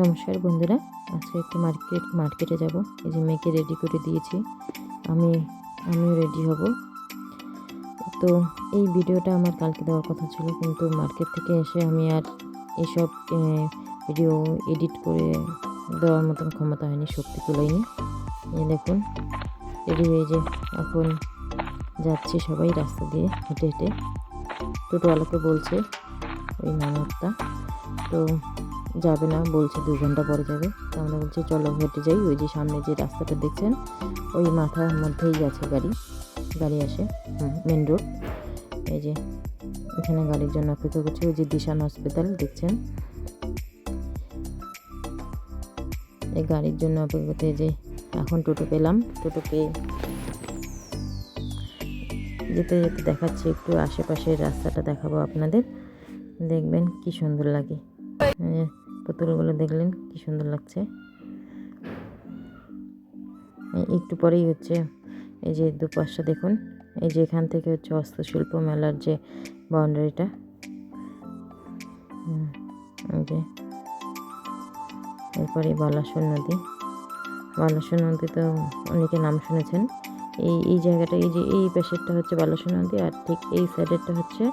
নমস্কার বন্ধুরা, আজকে একটু মার্কেট, মার্কেটে যাব। এই যে মেয়েকে রেডি করে দিয়েছি। আমি, আমিও রেডি হব। তো এই ভিডিওটা আমার কালকে দেওয়ার কথা ছিল, কিন্তু মার্কেট থেকে এসে আমি আর এসব ভিডিও এডিট করে দেওয়ার মতন ক্ষমতা হয়নি, শক্তি কুলাইনি এই দেখুন রেডি হয়ে যে এখন যাচ্ছি সবাই রাস্তা দিয়ে হেঁটে হেঁটে। টোটোওয়ালাকে বলছে ওই নানারটা তো যাবে না, বলছে দু ঘণ্টা পরে যাবে। তো আমরা বলছি, চলো হেঁটে যাই। ওই যে সামনে যে রাস্তাটা দেখছেন, ওই মাথার মধ্যেই আছে গাড়ি। গাড়ি আসে মেন রোড এই যে, এখানে গাড়ির জন্য অপেক্ষা করছি। ওই যে দিশান হসপিটাল দেখছেন? এই গাড়ির জন্য অপেক্ষা করতে যে এখন টোটো পেলাম। টোটো পেয়ে যেতে যেতে দেখাচ্ছি, একটু আশেপাশের রাস্তাটা দেখাবো আপনাদের। দেখবেন কি সুন্দর লাগে। পুতুলগুলো দেখলেন, কি সুন্দর লাগছে। একটু পরেই হচ্ছে, এই যে দুপাশটা দেখুন, এই যে এখান থেকে হচ্ছে হস্তশিল্প মেলার যে বাউন্ডারিটা। এরপরে বালাসন নদী। বালাসন নদী তো অনেকে নাম শুনেছেন। এই এই জায়গাটা, এই যে এই পাশেরটা হচ্ছে বালাসন নদী, আর ঠিক এই সাইডেরটা হচ্ছে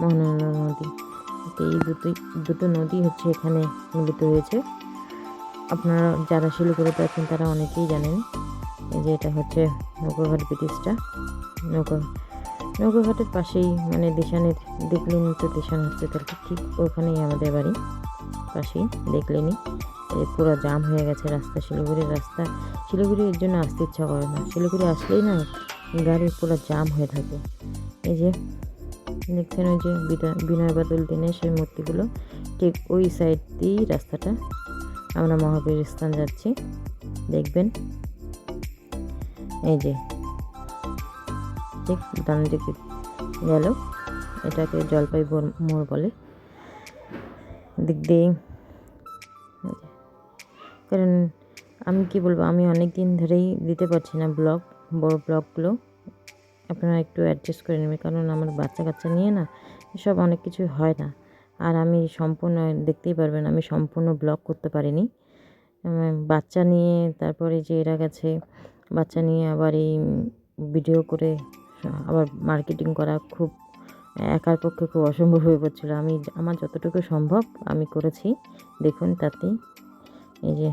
মহানন্দা নদী। তো এই দুটোই দুটো নদী হচ্ছে এখানে মিলিত হয়েছে। আপনারা যারা শিলিগুড়িতে আছেন তারা অনেকেই জানেন যে এটা হচ্ছে নৌকাঘাট ব্রিটিশটা নৌকা, নৌকাঘাটের পাশেই মানে দেশানের দেখলেন তো দেশান হসপিটালটা ঠিক ওখানেই আমাদের বাড়ি। পাশেই দেখলেনি পুরো জাম হয়ে গেছে রাস্তা, শিলিগুড়ির রাস্তা। শিলিগুড়ি এর জন্য আসতে ইচ্ছা করে না। শিলিগুড়ি আসলেই না, গাড়ি পুরো জাম হয়ে থাকে। এই যে দেখছেন ওই যে বিনয় বাদল দিনের সেই মূর্তিগুলো। ঠিক ওই সাইড দিয়েই রাস্তাটা। আমরা মহাবীর স্থান যাচ্ছি। দেখবেন। এই যে। ঠিক ডান দিকে গেল। এটাকে জলপাই মোড় বলে। দিক দিয়ে কারণ আমি কি বলব, আমি অনেক দিন ধরেই দিতে পারছি না ব্লগ, বড় ব্লগগুলো। আপনারা একটু অ্যাডজাস্ট করে নেবেন, কারণ আমার বাচ্চা কাচ্চা নিয়ে না এসব অনেক কিছু হয় না। আর আমি সম্পূর্ণ, দেখতেই পারবেন আমি সম্পূর্ণ ব্লগ করতে পারিনি। বাচ্চা নিয়ে তারপরে যে এরা গেছে, বাচ্চা নিয়ে আবার এই ভিডিও করে, আবার মার্কেটিং করা খুব একার পক্ষে খুব অসম্ভব হয়ে পড়ছিলো। আমি, আমার যতটুকু সম্ভব আমি করেছি, দেখুন তাতেই এই যে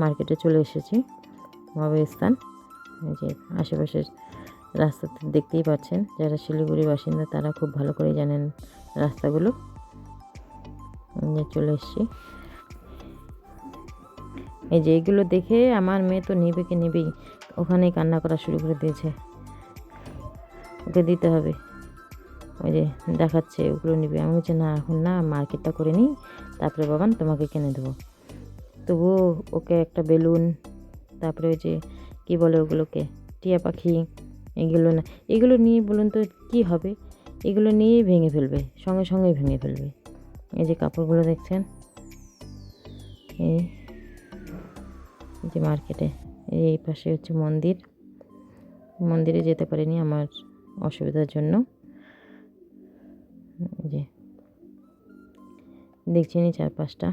মার্কেটে চলে এসেছি মহাবীর স্থান এই যে আশেপাশের রাস্তাতে দেখতেই পাচ্ছেন, যারা শিলিগুড়ি বাসিন্দা তারা খুব ভালো করে জানেন রাস্তাগুলো। চলে এসেছি। এই যে এগুলো দেখে আমার মেয়ে তো নেবে কি নেবেই, ওখানেই কান্না করা শুরু করে দিয়েছে। ওকে দিতে হবে। ওই যে দেখাচ্ছে, ওগুলো নিবে। আমি বলছি, না, এখন না, মার্কেটটা করে নিই, তারপরে বাবান তোমাকে কিনে দেবো। তবুও ওকে একটা বেলুন, তারপরে ওই যে, কী বলে ওগুলোকে, টিয়া পাখি এগুলো না, এগুলো নিয়ে বলুন তো কী হবে? এগুলো নিয়েই ভেঙে ফেলবে, সঙ্গে সঙ্গেই ভেঙে ফেলবে। এই যে কাপড়গুলো দেখছেন? এই যে মার্কেটে, এই পাশে হচ্ছে মন্দির। মন্দিরে যেতে পারিনি আমার অসুবিধার জন্য। যে, দেখছেনই চারপাশটা,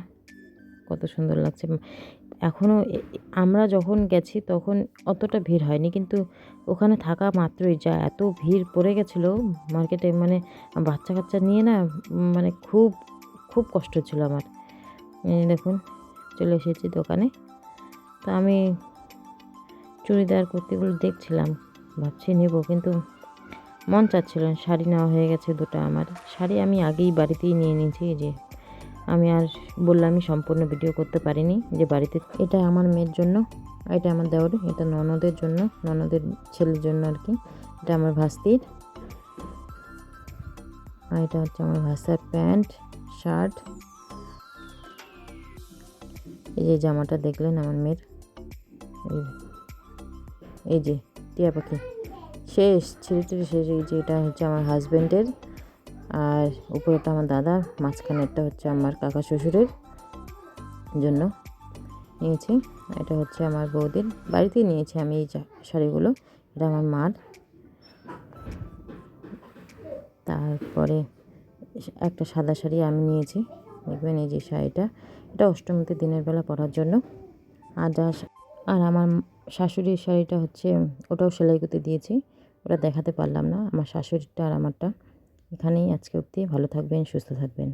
কত সুন্দর লাগছে। এখনও আমরা যখন গেছি তখন অতটা ভিড় হয়নি, কিন্তু ওখানে থাকা মাত্রই যা এত ভিড় পড়ে গেছিল মার্কেটে মানে বাচ্চা কাচ্চা নিয়ে না মানে খুব খুব কষ্ট ছিল আমার। দেখুন, চলে এসেছি দোকানে। তো আমি চুড়িদার কুর্তিগুলো দেখছিলাম, ভাবছি নেব, কিন্তু মন চাচ্ছিল শাড়ি নেওয়া হয়ে গেছে দুটো আমার। শাড়ি আমি আগেই বাড়িতেই নিয়ে নিয়েছি যে আমি আর বললামই সম্পূর্ণ ভিডিও করতে পারিনি যে বাড়িতে এটা আমার মেয়ের জন্য, এটা আমার দেওয়ার এটা ননদের জন্য, ননদের ছেলের জন্য আর কি। এটা আমার ভাস্তির, আর এটা হচ্ছে আমার ভাস্তার প্যান্ট, শার্ট। এই যে জামাটা দেখলেন আমার মেয়ের? এই- যে টিয়া পাখি। শেষ, ছিঁড়ে টিড়ে শেষ, এই যে এটা হচ্ছে আমার হাজব্যান্ডের আর উপরেটা আমার দাদার, মাঝখানেরটা হচ্ছে আমার কাকা শ্বশুরের জন্য নিয়েছি। এটা হচ্ছে আমার বৌদির বাড়িতেই নিয়েছি আমি এই শাড়িগুলো। এটা আমার মার। তারপরে একটা সাদা শাড়ি আমি নিয়েছি। দেখবেন এই যে শাড়িটা। এটা অষ্টমীতে দিনের বেলা পরার জন্য। আর যা আর আমার শাশুড়ির শাড়িটা হচ্ছে, ওটাও সেলাই করতে দিয়েছি। ওটা দেখাতে পারলাম না, আমার শাশুড়িটা আর আমারটা। এখানেই আজকে অবধি। ভালো থাকবেন সুস্থ থাকবেন।